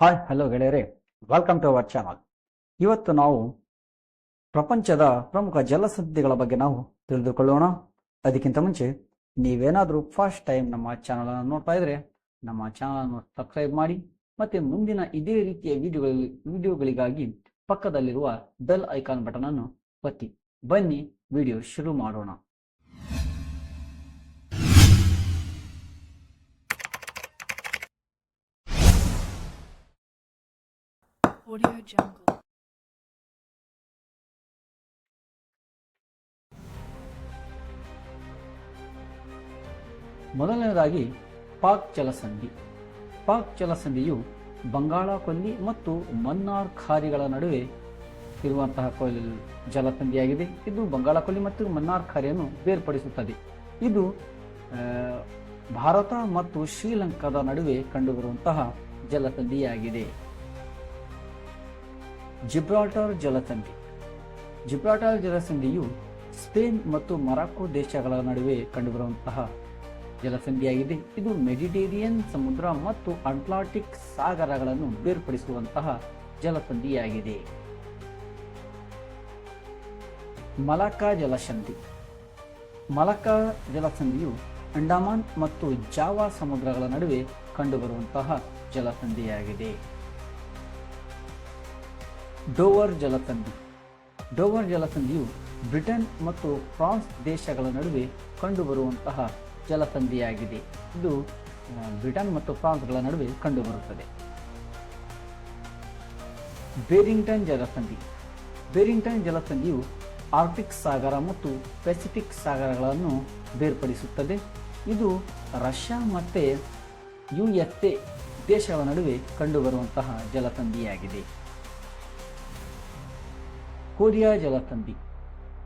Hi hello ಗೆಳೆಯರೇ. Welcome to our channel ಇವತ್ತು ನಾವು ಪ್ರಪಂಚದ ಪ್ರಮುಖ ಜಲಸಂಧಿಗಳ ಬಗ್ಗೆ ನಾವು ತಿಳಿದುಕೊಳ್ಳೋಣ. ಅದಕ್ಕಿಂತ ಮುಂಚೆ ನೀವೇನಾದರೂ ಫಸ್ಟ್ ಟೈಮ್ ನಮ್ಮ ಚಾನಲ್ ಅನ್ನು ನೋಡ್ತಾ ಇದ್ರೆ ನಮ್ಮ ಚಾನಲ್ ಅನ್ನು ಸಬ್ಸ್ಕ್ರೈಬ್ ಮಾಡಿ ಮತ್ತೆ ಮುಂದಿನ ಇದೇ ರೀತಿಯ ವಿಡಿಯೋಗಳಲ್ಲಿ ವಿಡಿಯೋಗಳಿಗಾಗಿ ಪಕ್ಕದಲ್ಲಿರುವ ಬೆಲ್ ಐಕಾನ್ ಬಟನ್ ಅನ್ನು ಒತ್ತಿ. ಬನ್ನಿ ವಿಡಿಯೋ ಶುರು ಮಾಡೋಣ. Audio Jungle. ಮೊದಲನೇದಾಗಿ ಪಾಕ್ ಜಲಸಂಧಿ ಪಾಕ್ ಜಲಸಂಧಿಯು ಬಂಗಾಳ ಕೊಲ್ಲಿ ಮತ್ತು ಮನ್ನಾರ್ ಖಾರಿಗಳ ನಡುವೆ ಇರುವಂತಹ ಕೊಲ್ ಜಲಸಂಧಿಯಾಗಿದೆ. ಇದು ಬಂಗಾಳ ಕೊಲ್ಲಿ ಮತ್ತು ಮನ್ನಾರ್ ಖಾರಿಯನ್ನು ಬೇರ್ಪಡಿಸುತ್ತದೆ. ಇದು ಭಾರತ ಮತ್ತು ಶ್ರೀಲಂಕಾದ ನಡುವೆ ಕಂಡುಬರುವಂತಹ ಜಲಸಂಧಿಯಾಗಿದೆ. ಜಿಬ್ರಾಲ್ಟರ್ ಜಲಸಂಧಿ. ಜಿಬ್ರಾಲ್ಟರ್ ಜಲಸಂಧಿಯು ಸ್ಪೇನ್ ಮತ್ತು ಮೊರಾಕೊ ದೇಶಗಳ ನಡುವೆ ಕಂಡುಬರುವಂತಹ ಜಲಸಂಧಿಯಾಗಿದೆ. ಇದು ಮೆಡಿಟೇರಿಯನ್ ಸಮುದ್ರ ಮತ್ತು ಅಟ್ಲಾಂಟಿಕ್ ಸಾಗರಗಳನ್ನು ಬೇರ್ಪಡಿಸುವಂತಹ ಜಲಸಂಧಿಯಾಗಿದೆ. ಮಲಕ್ಕಾ ಜಲಸಂಧಿ. ಮಲಕ್ಕಾ ಜಲಸಂಧಿಯು ಅಂಡಮಾನ್ ಮತ್ತು ಜಾವಾ ಸಮುದ್ರಗಳ ನಡುವೆ ಕಂಡುಬರುವಂತಹ ಜಲಸಂಧಿಯಾಗಿದೆ. ಡೋವರ್ ಜಲಸಂಧಿ ಡೋವರ್ ಜಲಸಂಧಿಯು ಬ್ರಿಟನ್ ಮತ್ತು ಫ್ರಾನ್ಸ್ ದೇಶಗಳ ನಡುವೆ ಕಂಡುಬರುವಂತಹ ಜಲಸಂಧಿಯಾಗಿದೆ ಇದು ಬ್ರಿಟನ್ ಮತ್ತು ಫ್ರಾನ್ಸ್ಗಳ ನಡುವೆ ಕಂಡುಬರುತ್ತದೆ. ಬೇರಿಂಗ್ಟನ್ ಜಲಸಂಧಿ ಬೇರಿಂಗ್ಟನ್ ಜಲಸಂಧಿಯು ಆರ್ಟಿಕ್ ಸಾಗರ ಮತ್ತು ಪೆಸಿಫಿಕ್ ಸಾಗರಗಳನ್ನು ಬೇರ್ಪಡಿಸುತ್ತದೆ. ಇದು ರಷ್ಯಾ ಮತ್ತು ಯು ಎಸ್ ಎ ದೇಶಗಳ ನಡುವೆ ಕಂಡುಬರುವಂತಹ ಜಲಸಂಧಿಯಾಗಿದೆ ಕೊರಿಯಾ ಜಲಸಂಧಿ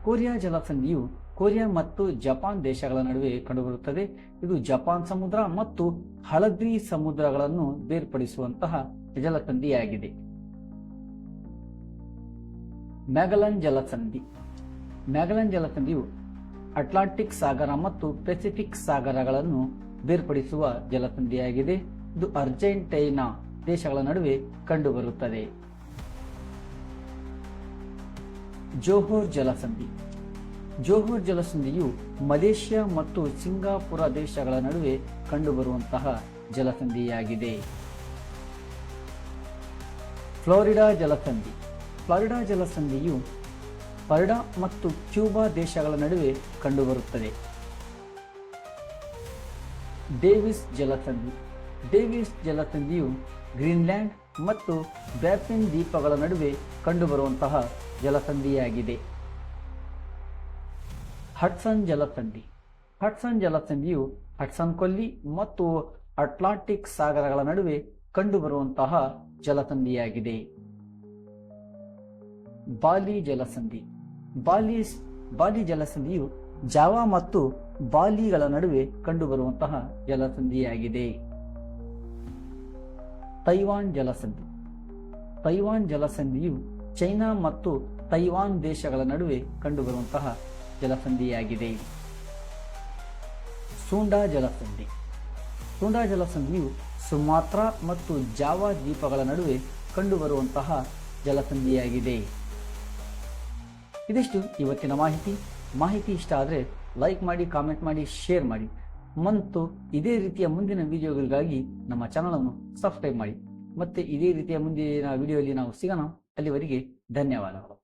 ಕೊರಿಯಾ ಜಲಸಂಧಿಯು ಕೊರಿಯಾ ಮತ್ತು ಜಪಾನ್ ದೇಶಗಳ ನಡುವೆ ಕಂಡುಬರುತ್ತದೆ. ಇದು ಜಪಾನ್ ಸಮುದ್ರ ಮತ್ತು ಹಳದಿ ಸಮುದ್ರಗಳನ್ನು ಬೇರ್ಪಡಿಸುವಂತಹ ಜಲಸಂಧಿಯಾಗಿದೆ ಮ್ಯಾಗಲನ್ ಜಲಸಂಧಿ ಮ್ಯಾಗಲನ್ ಜಲಸಂಧಿಯು ಅಟ್ಲಾಂಟಿಕ್ ಸಾಗರ ಮತ್ತು ಪೆಸಿಫಿಕ್ ಸಾಗರಗಳನ್ನು ಬೇರ್ಪಡಿಸುವ ಜಲಸಂಧಿಯಾಗಿದೆ ಇದು ಅರ್ಜೆಂಟೈನಾ ದೇಶಗಳ ನಡುವೆ ಕಂಡುಬರುತ್ತದೆ. ಜೋಹೋರ್ ಜಲಸಂಧಿ. ಜೋಹೋರ್ ಜಲಸಂಧಿಯು ಮಲೇಷ್ಯಾ ಮತ್ತು ಸಿಂಗಾಪುರ ದೇಶಗಳ ನಡುವೆ ಕಂಡುಬರುವಂತಹ ಜಲಸಂಧಿಯಾಗಿದೆ. ಫ್ಲೋರಿಡಾ ಜಲಸಂಧಿ. ಫ್ಲೋರಿಡಾ ಜಲಸಂಧಿಯು ಪರ್ಡಾ ಮತ್ತು ಕ್ಯೂಬಾ ದೇಶಗಳ ನಡುವೆ ಕಂಡುಬರುತ್ತದೆ. ಡೇವಿಸ್ ಜಲಸಂಧಿ. ಡೇವಿಸ್ ಜಲಸಂಧಿಯು ಗ್ರೀನ್ಲ್ಯಾಂಡ್ ಮತ್ತು ಬ್ಯಾಪಿನ್ ದ್ವೀಪಗಳ ನಡುವೆ ಕಂಡುಬರುವಂತಹ ಜಲಸಂಧಿಯಾಗಿದೆ. ಹಟ್ಸನ್ ಜಲಸಂಧಿ. ಹಟ್ಸನ್ ಜಲಸಂಧಿಯು ಹಟ್ಸನ್ ಕೊಲ್ಲಿ ಮತ್ತು ಅಟ್ಲಾಂಟಿಕ್ ಸಾಗರಗಳ ನಡುವೆ ಕಂಡುಬರುವಂತಹ ಜಲಸಂಧಿಯಾಗಿದೆ. ಬಾಲಿ ಜಲಸಂಧಿ. ಬಾಲಿ ಬಾಲಿ ಜಲಸಂಧಿಯು ಜಾವಾ ಮತ್ತು ಬಾಲಿಗಳ ನಡುವೆ ಕಂಡುಬರುವಂತಹ ಜಲಸಂಧಿಯಾಗಿದೆ. ತೈವಾನ್ ಜಲಸಂಧಿ. ತೈವಾನ್ ಜಲಸಂಧಿಯು ಚೈನಾ ಮತ್ತು ತೈವಾನ್ ದೇಶಗಳ ನಡುವೆ ಕಂಡುಬರುವಂತಹ ಜಲಸಂಧಿಯಾಗಿದೆ. ಸೂಂಡಾ ಜಲಸಂಧಿ. ಸೂಂಡಾ ಜಲಸಂಧಿಯು ಸುಮಾತ್ರಾ ಮತ್ತು ಜಾವಾ ದ್ವೀಪಗಳ ನಡುವೆ ಕಂಡುಬರುವಂತಹ ಜಲಸಂಧಿಯಾಗಿದೆ. ಇದಿಷ್ಟು ಇವತ್ತಿನ ಮಾಹಿತಿ. ಮಾಹಿತಿ ಇಷ್ಟ ಆದರೆ ಲೈಕ್ ಮಾಡಿ ಕಾಮೆಂಟ್ ಮಾಡಿ ಶೇರ್ ಮಾಡಿ. ಮತ್ತು ಇದೇ ರೀತಿಯ ಮುಂದಿನ ವಿಡಿಯೋಗಳಿಗಾಗಿ ನಮ್ಮ ಚಾನಲನ್ನು ಸಬ್ಸ್ಕ್ರೈಬ್ ಮಾಡಿ. ಮತ್ತೆ ಇದೇ ರೀತಿಯ ಮುಂದಿನ ವಿಡಿಯೋಲ್ಲಿ ನಾವು ಸಿಗೋಣ. ಅಲ್ಲಿವರೆಗೆ ಧನ್ಯವಾದಗಳು.